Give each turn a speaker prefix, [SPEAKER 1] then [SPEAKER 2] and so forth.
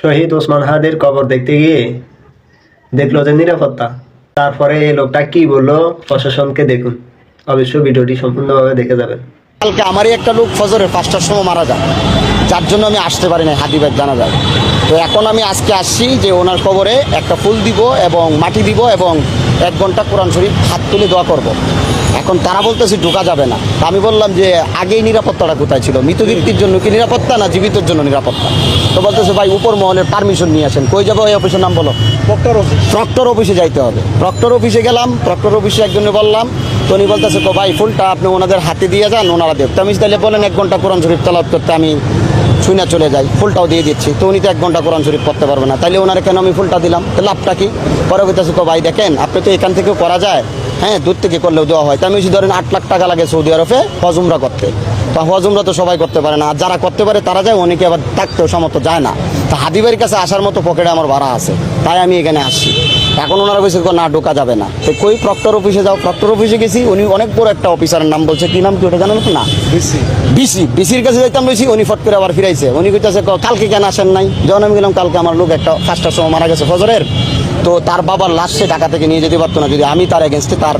[SPEAKER 1] শহীদ ওসমান হাদের কবর দেখতে গিয়ে দেখল যে নিরাপত্তা। তারপরে এই লোকটা কি বলল, প্রশাসনকে দেখুন। অবশ্য ভিডিওটি সম্পূর্ণভাবে দেখে যাবেন।
[SPEAKER 2] কালকে আমারই একটা লোক ফজরের পাঁচটার সময় মারা যায়। যার জন্য আমি আসতে পারি না হাদিবের জানা যায়। তো এখন আমি আজকে আসছি যে ওনার কবরে একটা ফুল দিব এবং মাটি দিব এবং এক ঘণ্টা কোরআন শরীফ হাত তুলে দোয়া করব। এখন তারা বলতেছে ঢোকা যাবে না। আমি বললাম যে আগেই নিরাপত্তাটা কোথায় ছিল? মৃত ব্যক্তির জন্য কি নিরাপত্তা না জীবিতর জন্য নিরাপত্তা? তো বলতেছে ভাই উপর মহলের পারমিশন নিয়ে আসেন। কই যাব ওই অফিসের নাম বলো? প্রক্টর অফিস প্রক্টর অফিসে যাইতে হবে। প্রক্টর অফিসে গেলাম প্রক্টর অফিসে একজনে বললাম। তো উনি বলতেছে তো ভাই ফুলটা আপনি ওনাদের হাতে দিয়ে যান ওনারা দেব তো আমি তাহলে বলেন এক ঘণ্টা কোরআন শরীফ তালাত করতে আমি শুনে চলে যাই ফুলটাও দিয়ে দিচ্ছি। তো উনি তো এক ঘণ্টা কোরআন শরীফ পড়তে পারবে না। তাহলে ওনারা কেন আমি ফুলটা দিলাম? তো লাভটা কি? পরে বলতেছে তো ভাই দেখেন, আপনি তো এখান থেকেও করা যায়। হ্যাঁ দূর থেকে করলেও দেওয়া হয়। তো আমি বেশি ধরেন আট লাখ টাকা লাগে সৌদি আরবে হজুমরা করতে। তো হজুমরা তো সবাই করতে পারে না। আর যারা করতে পারে, তারা যায়, অনেকে আবার থাকতেও সমর্থ যায় না। তা হাদিবের কাছে আসার মতো পকেটে আমার ভাড়া আছে। তাই আমি এখানে আসছি। এখন ওনারা বলছে না ঢোকা যাবে না। তো কই প্রক্টর অফিসে যাও? প্রক্টর অফিসে গেছি উনি অনেক বড় একটা অফিসারের নাম বলছে। কি নাম কি ওটা জানেন না বিসি। বিসির কাছে যাইতাম বেশি উনি ফট করে আবার ফিরাইছে। উনি কইতাছে কালকে কেন আসেন নাই? যখন আমি গেলাম কালকে আমার লোক একটা ফার্স্টার সময় মারা গেছে ফজরের। তো তার বাবার লাশ সে ঢাকা থেকে নিয়ে যেতে পারতো না যদি আমি তার এগেনস্টে তার